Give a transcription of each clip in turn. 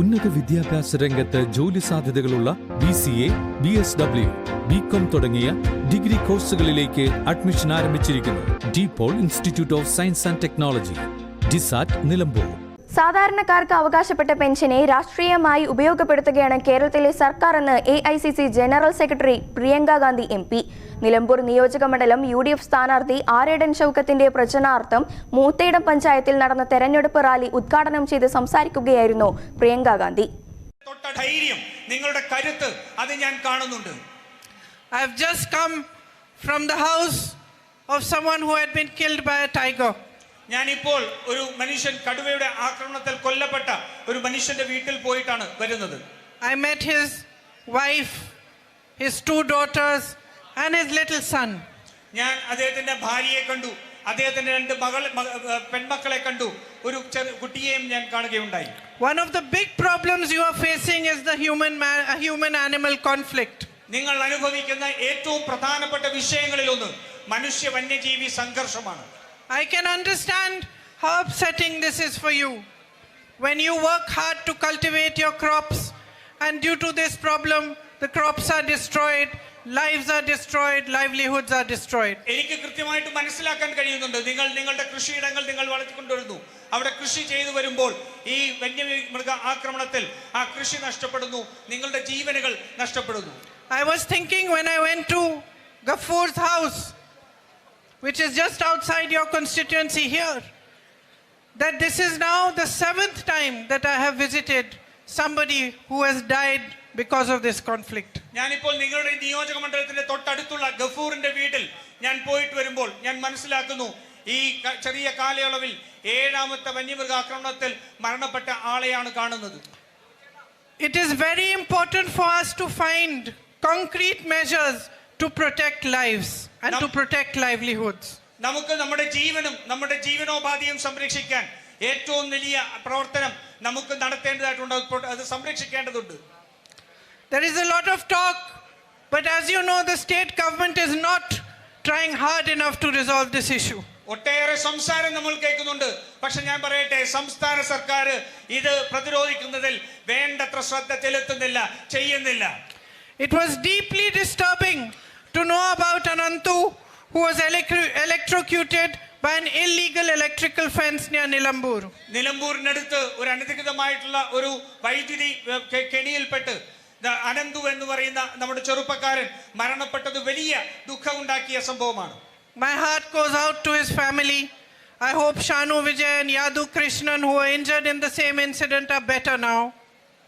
ഉന്നത വിദ്യാഭ്യാസ രംഗത്ത് ജോലി സാധ്യതകളുള്ള B C A B S W B com തുടങ്ങിയ ഡിഗ്രി കോഴ്സുകളിലേക്ക് അഡ്മിഷൻ ആരംഭിച്ചിരിക്കുന്നു. De Paul Institute of Science and Technology ഡിസാറ്റ് Nilambur. സാധാരണക്കാർക്ക് അവകാശപ്പെട്ട പെൻഷനെ രാഷ്ട്രീയമായി ഉപയോഗപ്പെടുത്തുകയാണ് കേരളത്തിലെ സർക്കാർ എന്ന് A I C C general secretary Priyanka Gandhi M P. Nilambur നിയോജക മണ്ഡലം യു ഡി എഫ് സ്ഥാനാർത്ഥി ആരേടൻ ഷൌക്കത്തിന്റെ പ്രചരണാർത്ഥം മൂത്തേടം പഞ്ചായത്തിൽ നടന്ന തെരഞ്ഞെടുപ്പ് റാലി ഉദ്ഘാടനം ചെയ്ത് സംസാരിക്കുകയായിരുന്നു പ്രിയങ്ക ഗാന്ധി. ധൈര്യം നിങ്ങളുടെ കരുത്ത് അത് ഞാൻ കാണുന്നുണ്ട്. I just come from the house of someone who had been killed by a tiger. ഞാനിപ്പോൾ ഒരു മനുഷ്യൻ കടുവയുടെ ആക്രമണത്തിൽ കൊല്ലപ്പെട്ട ഒരു മനുഷ്യന്റെ വീട്ടിൽ പോയിട്ടാണ് വരുന്നത്. I met his wife his two daughters and his little son ഞാൻ അദ്ദേഹത്തിന്റെ ഭാര്യയെ കണ്ടു. അദ്ദേഹത്തിന്റെ രണ്ട് മകൾ പെൺമക്കളെ കണ്ടു. ഒരു ചെറു കുട്ടിയെയും ഞാൻ കാണുകയുണ്ടായി. One of the big problems you are facing is the human human animal conflict നിങ്ങൾ അനുഭവിക്കുന്ന ഏറ്റവും പ്രധാനപ്പെട്ട വിഷയങ്ങളിൽ ഒന്ന് മനുഷ്യ വന്യജീവി സംഘർഷമാണ്. I can understand how upsetting this is for you. When you work hard to cultivate your crops, and due to this problem, the crops are destroyed, lives are destroyed, livelihoods are destroyed. എനിക്ക് കൃത്യമായിട്ട് മനസ്സിലാക്കാൻ കഴിയുന്നുണ്ട് നിങ്ങൾ നിങ്ങളുടെ കൃഷിയിടങ്ങൾ നിങ്ങൾ വളർത്തിക്കൊണ്ടുവരുന്നു അവിടെ കൃഷി ചെയ്തു വരുമ്പോൾ ഈ വന്യമൃഗ ആക്രമണത്തിൽ ആ കൃഷി നഷ്ടപ്പെടുന്നു നിങ്ങളുടെ ജീവനുകൾ നഷ്ടപ്പെടുന്നു I was thinking when I went to Gafur's house, which is just outside your constituency here, that this is now the seventh time that I have visited somebody who has died because of this conflict. ഞാനിപ്പോൾ നിങ്ങളുടെ ഈ നിയോജക മണ്ഡലത്തിന്റെ തൊട്ടടുത്തുള്ള ഗഫൂറിന്റെ വീട്ടിൽ ഞാൻ പോയിട്ട് വരുമ്പോൾ ഞാൻ മനസ്സിലാക്കുന്നു ഈ ക- ചെറിയ കാലയളവിൽ ഏഴാമത്തെ വന്യമൃഗ ആക്രമണത്തിൽ മരണപ്പെട്ട ആളെയാണ് കാണുന്നത് It is very important for us to find concrete measures to protect lives and to Nam- protect livelihoods. നമുക്ക് നമ്മുടെ ജീവനും നമ്മുടെ ജീവനോപാധിയും സംരക്ഷിക്കാൻ ഏറ്റവും വലിയ പ്രവർത്തനം നമുക്ക് നടത്തേണ്ടതായിട്ടുണ്ട് അത് അത് സംരക്ഷിക്കേണ്ടതുണ്ട് There is a lot of talk, but as you know, the state government is not trying hard enough to resolve this issue. ഒട്ടേറെ സംസാരം നമ്മൾ കേൾക്കുന്നുണ്ട് പക്ഷെ ഞാൻ പറയട്ടെ സംസ്ഥാന സർക്കാർ ഇത് പ്രതിരോധിക്കുന്നതിൽ വേണ്ടത്ര ശ്രദ്ധ ചെലുത്തുന്നില്ല ചെയ്യുന്നില്ല It was deeply disturbing to know about Anantu, who was electro- electrocuted by an illegal electrical fence near Nilambur. നിലമ്പൂരിനടുത്ത് ഒരു അനധികൃതമായിട്ടുള്ള ഒരു വൈദ്യുതി ഏർ, കെ- കെണിയിൽപ്പെട്ട് ദാ അനന്തു എന്ന് പറയുന്ന നമ്മുടെ ചെറുപ്പക്കാരൻ മരണപ്പെട്ടത് വലിയ ദുഃഖമുണ്ടാക്കിയ സംഭവമാണ് My heart goes out to his family. I hope Shanu Vijay and Yadu Krishnan, who were injured in the same incident, are better now.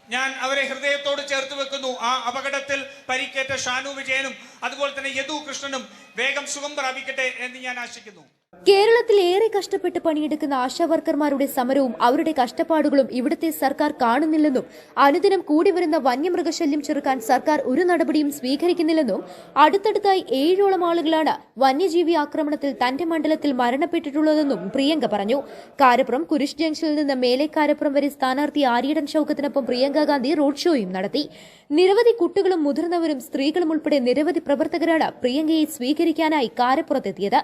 ഞാൻ അവരെ ഹൃദയത്തോട് ചേർത്ത് വെക്കുന്നു. ആ അപകടത്തിൽ പരിക്കേറ്റ ഷാനു വിജയനും അതുപോലെ തന്നെ യദു കൃഷ്ണനും വേഗം സുഖം പ്രാപിക്കട്ടെ എന്ന് ഞാൻ ആശിക്കുന്നു. കേരളത്തിൽ ഏറെ കഷ്ടപ്പെട്ട് പണിയെടുക്കുന്ന ആശാവർക്കർമാരുടെ സമരവും അവരുടെ കഷ്ടപ്പാടുകളും ഇവിടുത്തെ സർക്കാർ കാണുന്നില്ലെന്നും അനുദിനം കൂടി വരുന്ന വന്യമൃഗശല്യം ചെറുക്കാൻ സർക്കാർ ഒരു നടപടിയും സ്വീകരിക്കുന്നില്ലെന്നും അടുത്തടുത്തായി ഏഴോളം ആളുകളാണ് വന്യജീവി ആക്രമണത്തിൽ തന്റെ മണ്ഡലത്തിൽ മരണപ്പെട്ടിട്ടുള്ളതെന്നും പ്രിയങ്ക പറഞ്ഞു. കാരപ്പുറം കുരിശ് ജംഗ്ഷനിൽ നിന്ന് മേലെ കാരപ്പുറം വരെ സ്ഥാനാർത്ഥി ആര്യടൻ ഷൌക്കത്തിനൊപ്പം പ്രിയങ്ക ഗാന്ധി റോഡ് ഷോയും നടത്തി. നിരവധി കുട്ടികളും മുതിർന്നവരും സ്ത്രീകളും ഉൾപ്പെടെ നിരവധി പ്രവർത്തകരാണ് പ്രിയങ്കയെ സ്വീകരിക്കാനായി കാരപ്പുറത്തെത്തിയത്.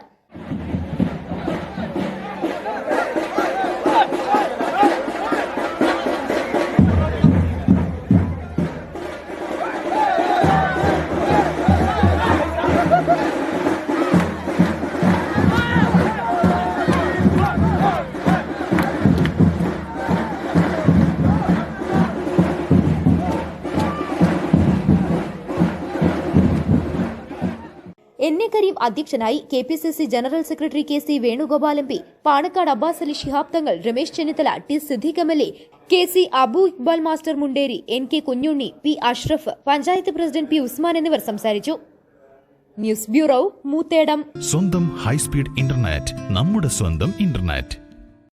എൻ എ കരീം അധ്യക്ഷനായി K P C C general secretary K C Venugopal M P Panakkad Abbas Ali Shihab Thangal Ramesh Chennithala T Siddique M L A K C Abu Iqbal master Munderi N K Kunhunni P Ashraf panchayat president P Usman എന്നിവർ സംസാരിച്ചു. News bureau Moothedam. സ്വന്തം high speed internet നമ്മുടെ സ്വന്തം internet.